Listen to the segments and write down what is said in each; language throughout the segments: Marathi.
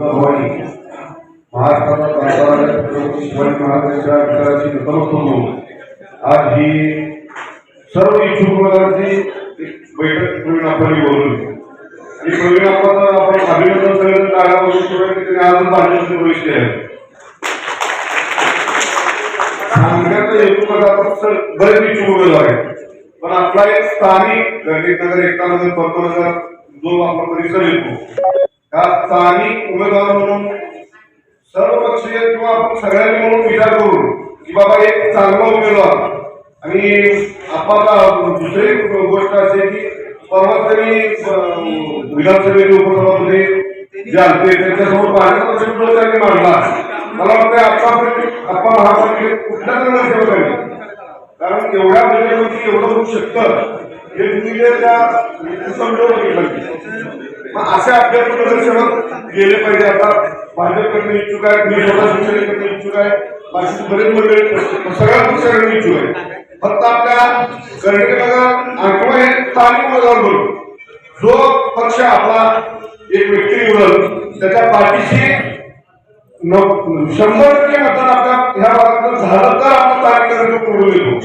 भवानी महाराष्ट्राला परंपरागत शिवाजी महाराजांच्या विचाराची आज ही सर्व इच्छुक उमेदवारांची एक बैठक प्रवीण आपण बोलून आणि प्रवीण आपण म्हणजे आपण अभिनंदन सगळं टाळा शिवाय त्यांनी आज भाजपचे प्रवेश आहे सांगण्याचा हेतू कसा तर बरेच इच्छुक उमेदवार आहेत पण आपला एक स्थानिक गणित नगर एकता नगर पंतनगर जो आपला परिसर येतो स्थानिक उमेदवार म्हणून सर्वपक्षीय किंवा आपण सगळ्यांनी म्हणून विचार करून की बाबा एक चांगला उमेदवार आणि आपला दुसरी गोष्ट अशी की परवा तरी विधानसभेचे उपसभापती जे आलते त्यांच्यासमोर पाण्याचा प्रश्न त्यांनी मांडला. मला वाटतं आतापर्यंत आपण महापालिकेत कुठल्या नगरसेवकांनी कारण एवढ्या बजेटमध्ये एवढं होऊ शकतं. हे तुम्ही त्या समजून असे अभ्यर्थ नगरसेवक गेले पाहिजे. आता भाजपकडनं इच्छुक आहे मी स्वतः शिवसेनेकडनं इच्छुक आहे बाकी बरेच मंडळी सगळ्या पक्षाकडे इच्छुक आहे. फक्त आपल्या कर्णिकनगर किंवा हे स्थानिक जो पक्ष आपला एक व्यक्ती निवडल त्याच्या पाठीशी शंभर टक्के मतदान आपल्या ह्या भागात झालं तर आपण तारीख नगर येतो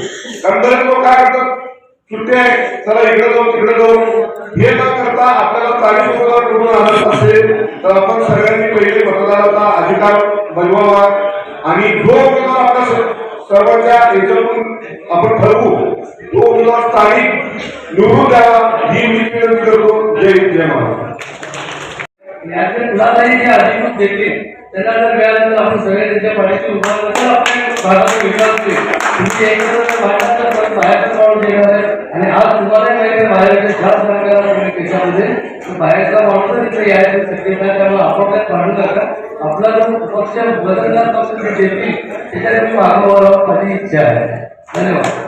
कारण बरेच लोक काय करतात सुट्ट्या आहे. चला इकडे जाऊ तिकडे जाऊ. हे न करता आपल्याला स्थानिक उमेदवार करून आणत असेल तर आपण सगळ्यांनी पहिले मतदाराचा अधिकार बजवावा. आणि जो उमेदवार आपल्या सर्वांच्या याच्यातून आपण ठरवू तो उमेदवार स्थानिक निवडून द्यावा ही मी विनंती करतो. जय हिंद, जय महाराष्ट्र. जे अधिकृत देते त्यांना जर मिळालं तर आपण सगळ्या त्यांच्या पाण्याची उभारणी आपल्या भागाचा विकास होईल. तुमची बाहेरचे जास्त प्रकार बाहेरचा माणूस तिथे यायचं शक्यता आहे त्यामुळे आपण काय काढू नका. आपला जो पक्ष बदलणार पक्ष जे देतील त्याच्यासाठी तुम्ही मागं वळावं माझी इच्छा आहे. धन्यवाद.